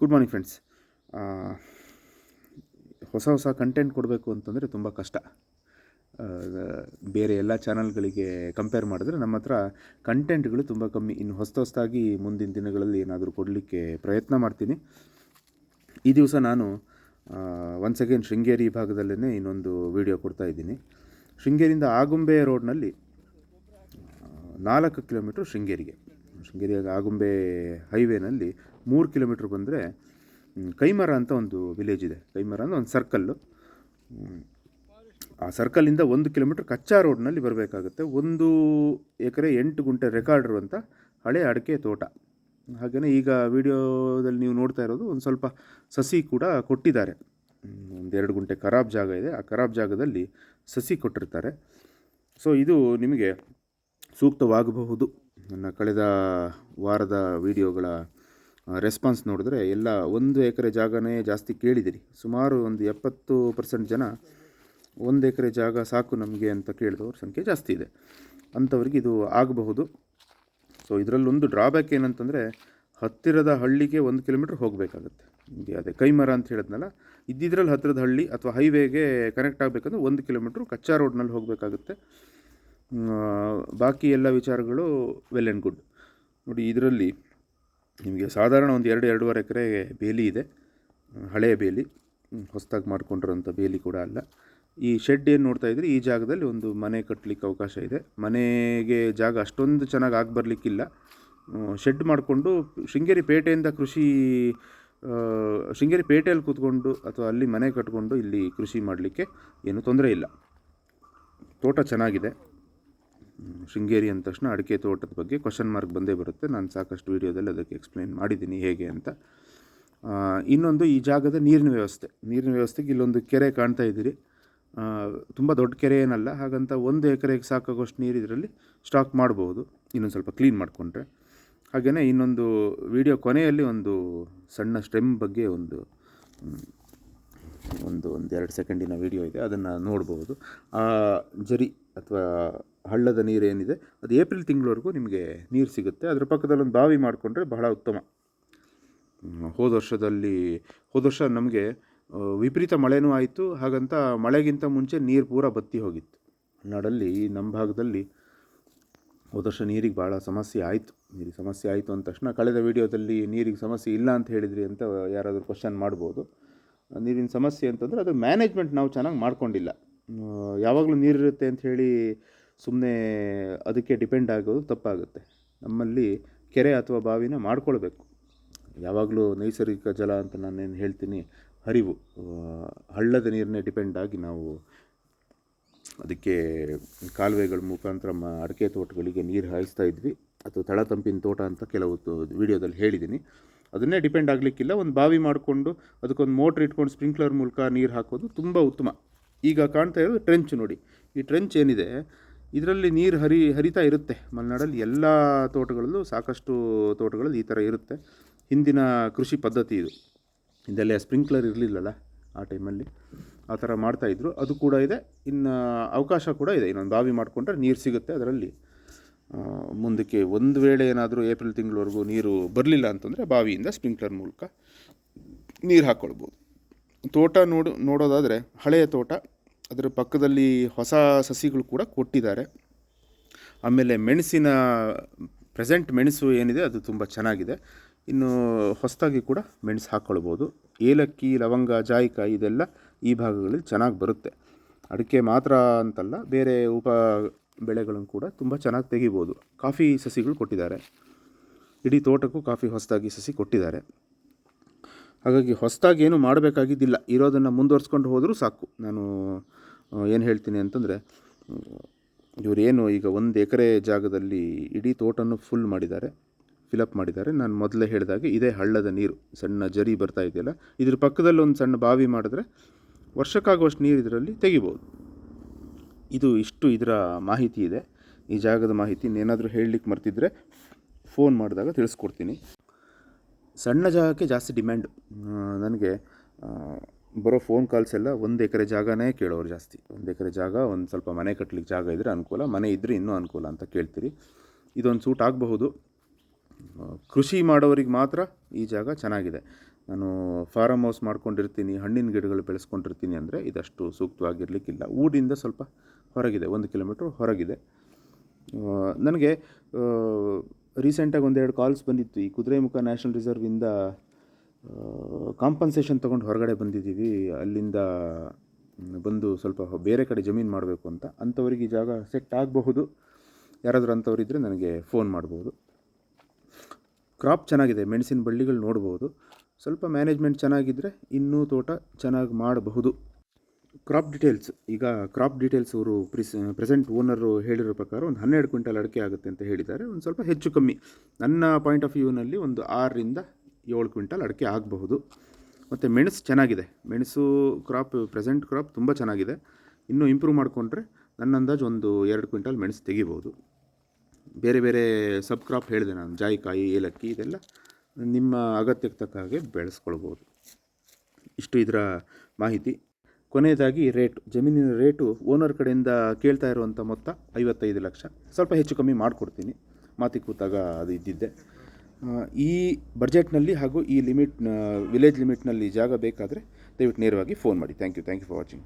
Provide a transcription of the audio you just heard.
Good morning friends ಹೊಸ ಹೊಸ content ಕೊಡಬೇಕು ಅಂತಂದರೆ ತುಂಬ ಕಷ್ಟ. ಬೇರೆ ಎಲ್ಲ ಚಾನಲ್ಗಳಿಗೆ ಕಂಪೇರ್ ಮಾಡಿದ್ರೆ ನಮ್ಮ ಹತ್ರ ಕಂಟೆಂಟ್ಗಳು ತುಂಬ ಕಮ್ಮಿ. ಇನ್ನು ಹೊಸ ಹೊಸದಾಗಿ ಮುಂದಿನ ದಿನಗಳಲ್ಲಿ ಏನಾದರೂ ಕೊಡಲಿಕ್ಕೆ ಪ್ರಯತ್ನ ಮಾಡ್ತೀನಿ. ಈ ದಿವಸ ನಾನು ಒನ್ಸ್ ಅಗೇನ್ ಶೃಂಗೇರಿ ಭಾಗದಲ್ಲೇ ಇನ್ನೊಂದು ವಿಡಿಯೋ ಕೊಡ್ತಾ ಇದ್ದೀನಿ. ಶೃಂಗೇರಿಯಿಂದ ಆಗುಂಬೆ ರೋಡ್ನಲ್ಲಿ ನಾಲ್ಕು ಕಿಲೋಮೀಟ್ರ್ ಶೃಂಗೇರಿಗೆ. ಶೃಂಗೇರಿಯಾಗ ಆಗುಂಬೆ ಹೈವೇನಲ್ಲಿ ಮೂರು ಕಿಲೋಮೀಟ್ರ್ ಬಂದರೆ ಕೈಮರ ಅಂತ ಒಂದು ವಿಲೇಜ್ ಇದೆ. ಕೈಮರ ಅಂದರೆ ಒಂದು ಸರ್ಕಲ್ಲು ಆ ಸರ್ಕಲ್ಲಿಂದ ಒಂದು ಕಿಲೋಮೀಟ್ರ್ ಕಚ್ಚಾ ರೋಡ್ನಲ್ಲಿ ಬರಬೇಕಾಗುತ್ತೆ. ಒಂದು ಎಕರೆ ಎಂಟು ಗುಂಟೆ ರೆಕಾರ್ಡ್ ಇರುವಂಥ ಹಳೆ ಅಡಿಕೆ ತೋಟ. ಹಾಗೆಯೇ ಈಗ ವಿಡಿಯೋದಲ್ಲಿ ನೀವು ನೋಡ್ತಾ ಇರೋದು ಒಂದು ಸ್ವಲ್ಪ ಸಸಿ ಕೂಡ ಕೊಟ್ಟಿದ್ದಾರೆ. ಒಂದೆರಡು ಗುಂಟೆ ಖರಾಬ್ ಜಾಗ ಇದೆ. ಆ ಖರಾಬ್ ಜಾಗದಲ್ಲಿ ಸಸಿ ಕೊಟ್ಟಿರ್ತಾರೆ. ಸೊ ಇದು ನಿಮಗೆ ಸೂಕ್ತವಾಗಬಹುದು. ನನ್ನ ಕಳೆದ ವಾರದ ವಿಡಿಯೋಗಳ ರೆಸ್ಪಾನ್ಸ್ ನೋಡಿದ್ರೆ ಎಲ್ಲ ಒಂದು ಎಕರೆ ಜಾಗನೇ ಜಾಸ್ತಿ ಕೇಳಿದಿರಿ. ಸುಮಾರು ಒಂದು ಎಪ್ಪತ್ತು ಪರ್ಸೆಂಟ್ ಜನ ಒಂದು ಎಕರೆ ಜಾಗ ಸಾಕು ನಮಗೆ ಅಂತ ಕೇಳಿದವ್ರ ಸಂಖ್ಯೆ ಜಾಸ್ತಿ ಇದೆ. ಅಂಥವ್ರಿಗೆ ಇದು ಆಗಬಹುದು. ಸೊ ಇದರಲ್ಲೊಂದು ಡ್ರಾಬ್ಯಾಕ್ ಏನಂತಂದರೆ ಹತ್ತಿರದ ಹಳ್ಳಿಗೆ ಒಂದು ಕಿಲೋಮೀಟ್ರ್ ಹೋಗಬೇಕಾಗುತ್ತೆ. ನಿಮಗೆ ಅದೇ ಕೈಮರ ಅಂತ ಹೇಳಿದ್ನಲ್ಲ, ಇದ್ದಿದ್ರಲ್ಲಿ ಹತ್ತಿರದ ಹಳ್ಳಿ ಅಥವಾ ಹೈವೇಗೆ ಕನೆಕ್ಟ್ ಆಗಬೇಕಂದ್ರೆ ಒಂದು ಕಿಲೋಮೀಟ್ರ್ ಕಚ್ಚಾ ರೋಡ್ನಲ್ಲಿ ಹೋಗಬೇಕಾಗುತ್ತೆ. ಬಾಕಿ ಎಲ್ಲ ವಿಚಾರಗಳು ವೆಲ್ ಆ್ಯಂಡ್ ಗುಡ್ ನೋಡಿ, ಇದರಲ್ಲಿ ನಿಮಗೆ ಸಾಧಾರಣ ಒಂದು ಎರಡು ಎರಡೂವರೆ ಎಕರೆ ಬೇಲಿ ಇದೆ. ಹಳೆಯ ಬೇಲಿ, ಹೊಸದಾಗಿ ಮಾಡ್ಕೊಂಡಿರೋಂಥ ಬೇಲಿ ಕೂಡ ಅಲ್ಲ. ಈ ಶೆಡ್ ಏನು ನೋಡ್ತಾ ಇದ್ರಿ? ಈ ಜಾಗದಲ್ಲಿ ಒಂದು ಮನೆ ಕಟ್ಟಲಿಕ್ಕೆ ಅವಕಾಶ ಇದೆ. ಮನೆಗೆ ಜಾಗ ಅಷ್ಟೊಂದು ಚೆನ್ನಾಗಿ ಆಗಿ ಬರಲಿಕ್ಕಿಲ್ಲ. ಶೆಡ್ ಮಾಡಿಕೊಂಡು ಶೃಂಗೇರಿ ಪೇಟೆಯಿಂದ ಕೃಷಿ ಶೃಂಗೇರಿ ಪೇಟೆಯಲ್ಲಿ ಕೂತ್ಕೊಂಡು ಅಥವಾ ಅಲ್ಲಿ ಮನೆ ಕಟ್ಕೊಂಡು ಇಲ್ಲಿ ಕೃಷಿ ಮಾಡಲಿಕ್ಕೆ ಏನೂ ತೊಂದರೆ ಇಲ್ಲ. ತೋಟ ಚೆನ್ನಾಗಿದೆ. ಶೃಂಗೇರಿ ಅಂದ ತಕ್ಷಣ ಅಡಿಕೆ ತೋಟದ ಬಗ್ಗೆ ಕ್ವಶನ್ ಮಾರ್ಕ್ ಬಂದೇ ಬರುತ್ತೆ. ನಾನು ಸಾಕಷ್ಟು ವೀಡಿಯೋದಲ್ಲಿ ಅದಕ್ಕೆ ಎಕ್ಸ್ಪ್ಲೇನ್ ಮಾಡಿದ್ದೀನಿ ಹೇಗೆ ಅಂತ. ಇನ್ನೊಂದು ಈ ಜಾಗದ ನೀರಿನ ವ್ಯವಸ್ಥೆ. ನೀರಿನ ವ್ಯವಸ್ಥೆಗೆ ಇಲ್ಲೊಂದು ಕೆರೆ ಕಾಣ್ತಾ ಇದ್ದೀರಿ. ತುಂಬ ದೊಡ್ಡ ಕೆರೆ ಏನಲ್ಲ, ಹಾಗಂತ ಒಂದು ಎಕರೆಗೆ ಸಾಕಾಗೋಷ್ಟು ನೀರು ಇದರಲ್ಲಿ ಸ್ಟಾಕ್ ಮಾಡ್ಬೋದು. ಇನ್ನೊಂದು ಸ್ವಲ್ಪ ಕ್ಲೀನ್ ಮಾಡಿಕೊಂಡ್ರೆ. ಹಾಗೆಯೇ ಇನ್ನೊಂದು ವಿಡಿಯೋ ಕೊನೆಯಲ್ಲಿ ಒಂದು ಸಣ್ಣ ಸ್ಟೆಮ್ ಬಗ್ಗೆ ಒಂದು ಒಂದು ಒಂದು ಎರಡು ಸೆಕೆಂಡಿನ ವಿಡಿಯೋ ಇದೆ. ಅದನ್ನು ನೋಡ್ಬೋದು. ಜರಿ. ಅಥವಾ ಹಳ್ಳದ ನೀರೇನಿದೆ, ಅದು ಏಪ್ರಿಲ್ ತಿಂಗಳವರೆಗೂ ನಿಮಗೆ ನೀರು ಸಿಗುತ್ತೆ. ಅದರ ಪಕ್ಕದಲ್ಲಿ ಒಂದು ಬಾವಿ ಮಾಡಿಕೊಂಡ್ರೆ ಬಹಳ ಉತ್ತಮ. ಹೋದ ವರ್ಷದಲ್ಲಿ, ಹೋದ ವರ್ಷ ನಮಗೆ ವಿಪರೀತ ಮಳೆನೂ ಆಯಿತು. ಹಾಗಂತ ಮಳೆಗಿಂತ ಮುಂಚೆ ನೀರು ಪೂರ ಬತ್ತಿ ಹೋಗಿತ್ತು. ನಾಡಲ್ಲಿ ನಮ್ಮ ಭಾಗದಲ್ಲಿ ಹೋದ ವರ್ಷ ನೀರಿಗೆ ಭಾಳ ಸಮಸ್ಯೆ ಆಯಿತು. ನೀರಿಗೆ ಸಮಸ್ಯೆ ಆಯಿತು ಅಂದ ತಕ್ಷಣ ಕಳೆದ ವಿಡಿಯೋದಲ್ಲಿ ನೀರಿಗೆ ಸಮಸ್ಯೆ ಇಲ್ಲ ಅಂತ ಹೇಳಿದ್ರಿ ಅಂತ ಯಾರಾದರೂ ಕ್ವಶನ್ ಮಾಡ್ಬೋದು. ನೀರಿನ ಸಮಸ್ಯೆ ಅಂತಂದರೆ ಅದು ಮ್ಯಾನೇಜ್ಮೆಂಟ್ ನಾವು ಚೆನ್ನಾಗಿ ಮಾಡ್ಕೊಂಡಿಲ್ಲ. ಯಾವಾಗಲೂ ನೀರಿರುತ್ತೆ ಅಂತ ಹೇಳಿ ಸುಮ್ಮನೆ ಅದಕ್ಕೆ ಡಿಪೆಂಡ್ ಆಗೋದು ತಪ್ಪಾಗುತ್ತೆ. ನಮ್ಮಲ್ಲಿ ಕೆರೆ ಅಥವಾ ಬಾವಿನ ಮಾಡ್ಕೊಳ್ಬೇಕು. ಯಾವಾಗಲೂ ನೈಸರ್ಗಿಕ ಜಲ ಅಂತ ನಾನೇನು ಹೇಳ್ತೀನಿ ಹರಿವು. ಹಳ್ಳದ ನೀರನ್ನೇ ಡಿಪೆಂಡ್ ಆಗಿ ನಾವು ಅದಕ್ಕೆ ಕಾಲುವೆಗಳ ಮುಖಾಂತರ ಮ, ಅಡಿಕೆ ತೋಟಗಳಿಗೆ ನೀರು ಹಾಯಿಸ್ತಾ ಇದ್ವಿ. ಅಥವಾ ತಳತಂಪಿನ ತೋಟ ಅಂತ ಕೆಲವು ವಿಡಿಯೋದಲ್ಲಿ ಹೇಳಿದ್ದೀನಿ. ಅದನ್ನೇ ಡಿಪೆಂಡ್ ಆಗಲಿಕ್ಕಿಲ್ಲ. ಒಂದು ಬಾವಿ ಮಾಡಿಕೊಂಡು ಅದಕ್ಕೊಂದು ಮೋಟ್ರ್ ಇಟ್ಕೊಂಡು ಸ್ಪ್ರಿಂಕ್ಲರ್ ಮೂಲಕ ನೀರು ಹಾಕೋದು ತುಂಬ ಉತ್ತಮ. ಈಗ ಕಾಣ್ತಾ ಇರೋದು ಟ್ರೆಂಚ್ ನೋಡಿ. ಈ ಟ್ರೆಂಚ್ ಏನಿದೆ, ಇದರಲ್ಲಿ ನೀರು ಹರಿ, ಹರಿತಾ ಇರುತ್ತೆ. ಮಲೆನಾಡಲ್ಲಿ ಎಲ್ಲ ತೋಟಗಳಲ್ಲೂ ಸಾಕಷ್ಟು ತೋಟಗಳಲ್ಲಿ ಈ ಥರ ಇರುತ್ತೆ. ಹಿಂದಿನ ಕೃಷಿ ಪದ್ಧತಿ ಇದು. ಇದೆಲ್ಲ ಸ್ಪ್ರಿಂಕ್ಲರ್ ಇರಲಿಲ್ಲಲ್ಲ ಆ ಟೈಮಲ್ಲಿ. ಆ ಥರ ಮಾಡ್ತಾಯಿದ್ರು ಅದು ಕೂಡ ಇದೆ. ಇನ್ನು ಅವಕಾಶ ಕೂಡ ಇದೆ. ಇನ್ನೊಂದು ಬಾವಿ ಮಾಡಿಕೊಂಡ್ರೆ ನೀರು ಸಿಗುತ್ತೆ ಅದರಲ್ಲಿ. ಮುಂದಕ್ಕೆ ಒಂದು ವೇಳೆ ಏನಾದರೂ ಏಪ್ರಿಲ್ ತಿಂಗಳವರೆಗೂ ನೀರು ಬರಲಿಲ್ಲ ಅಂತಂದರೆ ಬಾವಿಯಿಂದ ಸ್ಪ್ರಿಂಕ್ಲರ್ ಮೂಲಕ ನೀರು ಹಾಕ್ಕೊಳ್ಬೋದು ತೋಟ ನೋಡು, ನೋಡೋದಾದರೆ ಹಳೆಯ ತೋಟ, ಅದರ ಪಕ್ಕದಲ್ಲಿ ಹೊಸ ಸಸಿಗಳು ಕೂಡ ಕೊಟ್ಟಿದ್ದಾರೆ. ಆಮೇಲೆ ಮೆಣಸಿನ, ಪ್ರೆಸೆಂಟ್ ಮೆಣಸು ಏನಿದೆ ಅದು ತುಂಬ ಚೆನ್ನಾಗಿದೆ. ಇನ್ನು ಹೊಸದಾಗಿ ಕೂಡ ಮೆಣಸು ಹಾಕ್ಕೊಳ್ಬೋದು ಏಲಕ್ಕಿ, ಲವಂಗ, ಜಾಯಿಕಾಯಿ ಇದೆಲ್ಲ ಈ ಭಾಗಗಳಲ್ಲಿ ಚೆನ್ನಾಗಿ ಬರುತ್ತೆ. ಅಡಿಕೆ ಮಾತ್ರ ಅಂತಲ್ಲ, ಬೇರೆ ಉಪ ಬೆಳೆಗಳನ್ನು ಕೂಡ ತುಂಬ ಚೆನ್ನಾಗಿ ತೆಗಿಬೋದು. ಕಾಫಿ ಸಸಿಗಳು ಕೊಟ್ಟಿದ್ದಾರೆ. ಇಡೀ ತೋಟಕ್ಕೂ ಕಾಫಿ ಹೊಸದಾಗಿ ಸಸಿ ಕೊಟ್ಟಿದ್ದಾರೆ. ಹಾಗಾಗಿ ಹೊಸದಾಗಿ ಏನು ಮಾಡಬೇಕಾಗಿದ್ದಿಲ್ಲ. ಇರೋದನ್ನು ಮುಂದುವರ್ಸ್ಕೊಂಡು ಹೋದರೂ ಸಾಕು. ನಾನು ಏನು ಹೇಳ್ತೀನಿ ಅಂತಂದರೆ ಇವರೇನು ಈಗ ಒಂದು ಎಕರೆ ಜಾಗದಲ್ಲಿ ಇಡೀ ತೋಟನ್ನು ಫುಲ್ ಮಾಡಿದ್ದಾರೆ ಫಿಲಪ್ ಮಾಡಿದ್ದಾರೆ. ನಾನು ಮೊದಲೇ ಹೇಳಿದಾಗೆ ಇದೇ ಹಳ್ಳದ ನೀರು, ಸಣ್ಣ ಜರಿ ಬರ್ತಾ ಇದೆಯಲ್ಲ, ಇದ್ರ ಪಕ್ಕದಲ್ಲಿ ಒಂದು ಸಣ್ಣ ಬಾವಿ ಮಾಡಿದ್ರೆ ವರ್ಷಕ್ಕಾಗುವಷ್ಟು ನೀರು ಇದರಲ್ಲಿ ತೆಗಿಬೋದು. ಇದು ಇಷ್ಟು ಇದರ ಮಾಹಿತಿ ಇದೆ. ಈ ಜಾಗದ ಮಾಹಿತಿ ಏನಾದರೂ ಹೇಳಲಿಕ್ಕೆ ಮರ್ತಿದ್ರೆ ಫೋನ್ ಮಾಡಿದಾಗ ತಿಳಿಸ್ಕೊಡ್ತೀನಿ. ಸಣ್ಣ ಜಾಗಕ್ಕೆ ಜಾಸ್ತಿ ಡಿಮ್ಯಾಂಡ್. ನನಗೆ ಬರೋ ಫೋನ್ ಕಾಲ್ಸ್ ಎಲ್ಲ ಒಂದು ಎಕರೆ ಜಾಗನೇ ಕೇಳೋರು ಜಾಸ್ತಿ. ಒಂದು ಎಕರೆ ಜಾಗ, ಒಂದು ಸ್ವಲ್ಪ ಮನೆ ಕಟ್ಟಲಿಕ್ಕೆ ಜಾಗ ಇದ್ದರೆ ಅನುಕೂಲ, ಮನೆ ಇದ್ದರೆ ಇನ್ನೂ ಅನುಕೂಲ ಅಂತ ಕೇಳ್ತೀರಿ. ಇದೊಂದು ಸೂಟ್ ಆಗಬಹುದು. ಕೃಷಿ ಮಾಡೋರಿಗೆ ಮಾತ್ರ ಈ ಜಾಗ ಚೆನ್ನಾಗಿದೆ. ನಾನು ಫಾರಮ್ ಹೌಸ್ ಮಾಡ್ಕೊಂಡಿರ್ತೀನಿ, ಹಣ್ಣಿನ ಗಿಡಗಳು ಬೆಳೆಸ್ಕೊಂಡಿರ್ತೀನಿ ಅಂದರೆ ಇದಷ್ಟು ಸೂಕ್ತವಾಗಿರಲಿಕ್ಕಿಲ್ಲ. ಊರಿಂದ ಸ್ವಲ್ಪ ಹೊರಗಿದೆ, ಒಂದು ಕಿಲೋಮೀಟ್ರ್ ಹೊರಗಿದೆ. ನನಗೆ ರೀಸೆಂಟಾಗಿ ಒಂದೆರಡು ಕಾಲ್ಸ್ ಬಂದಿತ್ತು. ಈ ಕುದುರೆಮುಖ ನ್ಯಾಷನಲ್ ರಿಸರ್ವಿಂದ ಕಾಂಪನ್ಸೇಷನ್ ತೊಗೊಂಡು ಹೊರಗಡೆ ಬಂದಿದ್ದೀವಿ. ಅಲ್ಲಿಂದ ಬಂದು ಸ್ವಲ್ಪ ಬೇರೆ ಕಡೆ ಜಮೀನು ಮಾಡಬೇಕು ಅಂತ. ಅಂಥವ್ರಿಗೆ ಈ ಜಾಗ ಸೆಟ್ ಆಗಬಹುದು. ಯಾರಾದರೂ ಅಂಥವ್ರಿದ್ದರೆ ನನಗೆ ಫೋನ್ ಮಾಡ್ಬೋದು. ಕ್ರಾಪ್ ಚೆನ್ನಾಗಿದೆ. ಮೆಣಸಿನ ಬಳ್ಳಿಗಳು ನೋಡ್ಬೋದು. ಸ್ವಲ್ಪ ಮ್ಯಾನೇಜ್ಮೆಂಟ್ ಚೆನ್ನಾಗಿದ್ದರೆ ಇನ್ನೂ ತೋಟ ಚೆನ್ನಾಗಿ ಮಾಡಬಹುದು. ಕ್ರಾಪ್ ಡೀಟೇಲ್ಸ್ ಈಗ ಕ್ರಾಪ್ ಡೀಟೇಲ್ಸ್ ಅವರು ಪ್ರಿಸ್ ಪ್ರೆಸೆಂಟ್ ಓನರು ಹೇಳಿರೋ ಪ್ರಕಾರ ಒಂದು ಹನ್ನೆರಡು ಕ್ವಿಂಟಲ್ ಅಡಿಕೆ ಆಗುತ್ತೆ ಅಂತ ಹೇಳಿದ್ದಾರೆ. ಒಂದು ಸ್ವಲ್ಪ ಹೆಚ್ಚು ಕಮ್ಮಿ. ನನ್ನ ಪಾಯಿಂಟ್ ಆಫ್ ವ್ಯೂನಲ್ಲಿ ಒಂದು ಆರರಿಂದ ಏಳು ಕ್ವಿಂಟಲ್ ಅಡಿಕೆ ಆಗಬಹುದು. ಮತ್ತು ಮೆಣಸು ಚೆನ್ನಾಗಿದೆ. ಮೆಣಸು ಕ್ರಾಪ್ ಪ್ರೆಸೆಂಟ್ ಕ್ರಾಪ್ ತುಂಬ ಚೆನ್ನಾಗಿದೆ. ಇನ್ನೂ ಇಂಪ್ರೂವ್ ಮಾಡಿಕೊಂಡ್ರೆ ನನ್ನ ಅಂದಾಜು ಒಂದು ಎರಡು ಕ್ವಿಂಟಲ್ ಮೆಣಸು ತೆಗಿಬೋದು ಬೇರೆ ಬೇರೆ ಸಬ್ ಕ್ರಾಪ್ ಹೇಳಿದೆ ನಾನು. ಜಾಯಿಕಾಯಿ, ಏಲಕ್ಕಿ ಇದೆಲ್ಲ ನಿಮ್ಮ ಅಗತ್ಯಕ್ಕೆ ತಕ್ಕ ಹಾಗೆ ಬೆಳೆಸ್ಕೊಳ್ಬೋದು ಇಷ್ಟು ಇದರ ಮಾಹಿತಿ. ಕೊನೆಯದಾಗಿ ರೇಟ್, ಜಮೀನಿನ ರೇಟು ಓನರ್ ಕಡೆಯಿಂದ ಕೇಳ್ತಾ ಇರುವಂಥ ಮೊತ್ತ ಐವತ್ತೈದು ಲಕ್ಷ. ಸ್ವಲ್ಪ ಹೆಚ್ಚು ಕಮ್ಮಿ ಮಾಡಿಕೊಡ್ತೀನಿ. ಮಾತಿ ಕೂತಾಗ ಅದು ಇದ್ದಿದ್ದೆ. ಈ ಬಜೆಟ್ನಲ್ಲಿ ಹಾಗೂ ಈ ಲಿಮಿಟ್ ವಿಲೇಜ್ ಲಿಮಿಟ್ನಲ್ಲಿ ಜಾಗ ಬೇಕಾದರೆ ದಯವಿಟ್ಟು ನೇರವಾಗಿ ಫೋನ್ ಮಾಡಿ. Thank you thank you for watching